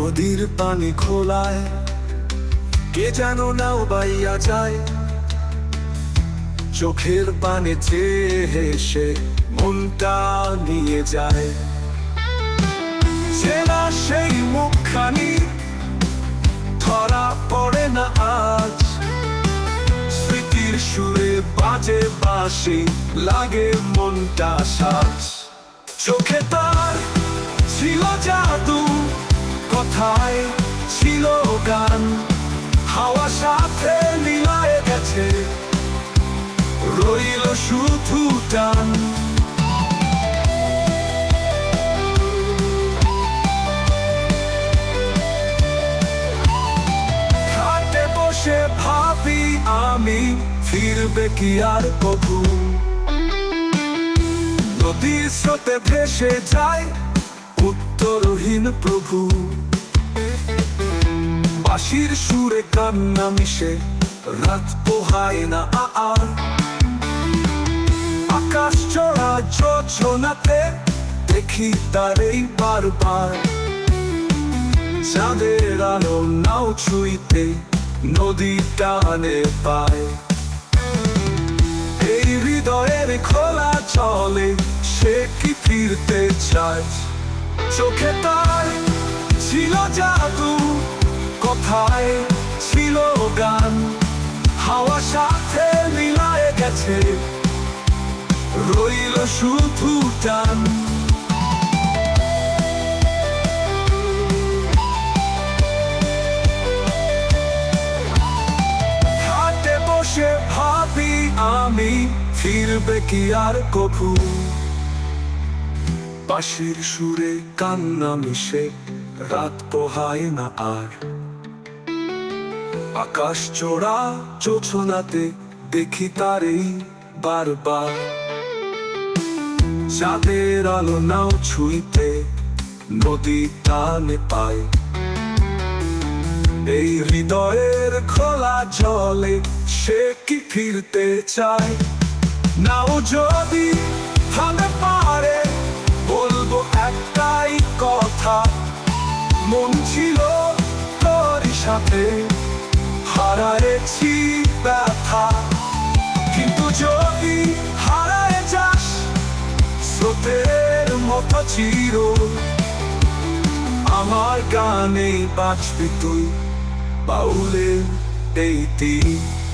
নদীর পানি খোলায়, কে যেন নাও বাইয়া যায়। চোখের পানে চেয়ে হেসে মনটা নিয়ে যায়। চেনা সেই মুখখানি, ধরা পড়ে না আজ। স্মৃতির সুরে বাজে বাসি লাগে মনটা সাজ। চোখে তার ছিল জাদু কথায় ছিল গান, হাওয়া সাথে মিলায়ে গেছে। রইল শুধু টান। বসে ভাবি আমি, ফিরবে কি আর কবু? নদীর স্রোতে ভেসে যায় উত্তরহীন প্রভু। বাঁশির সুরে কান্না মিশে, রাত পোহায় না আর। আকাশ চড়া যোজনাতে দেখি তারেই বারবার। চাঁদের আলো নাও ছুঁইতে নদী টানে পায়। এই হৃদয়ের খোলা চলে, সে কি ফিরতে চায়? চোখে তার ছিল জাদু, কথায় ছিল গান। হাওয়া সাথে মিলায়ে গেছে, রইল শুধু টান। হাটে বসে ভাবি আমি, ফিরবে কি আর কভু পাশের সুরে কান্না মিশে, রাত পোহায় না আর। আকাশ চোরা চোছনাতে দেখি তারেই বারবার। চাঁদের আলো নাও ছুঁইতে নদী টানে পায়। এই হৃদয়ের খোলা জলে সে কি ফিরতে চায়? নাও যদি কথা। মন ছিল তোর সাথে, হারায়েছি ব্যথা। কিন্তু যদি হারায় যাস, স্রোতের মতো চির। আমার গানে বাঁচবি তুই, বাউলের এই তীর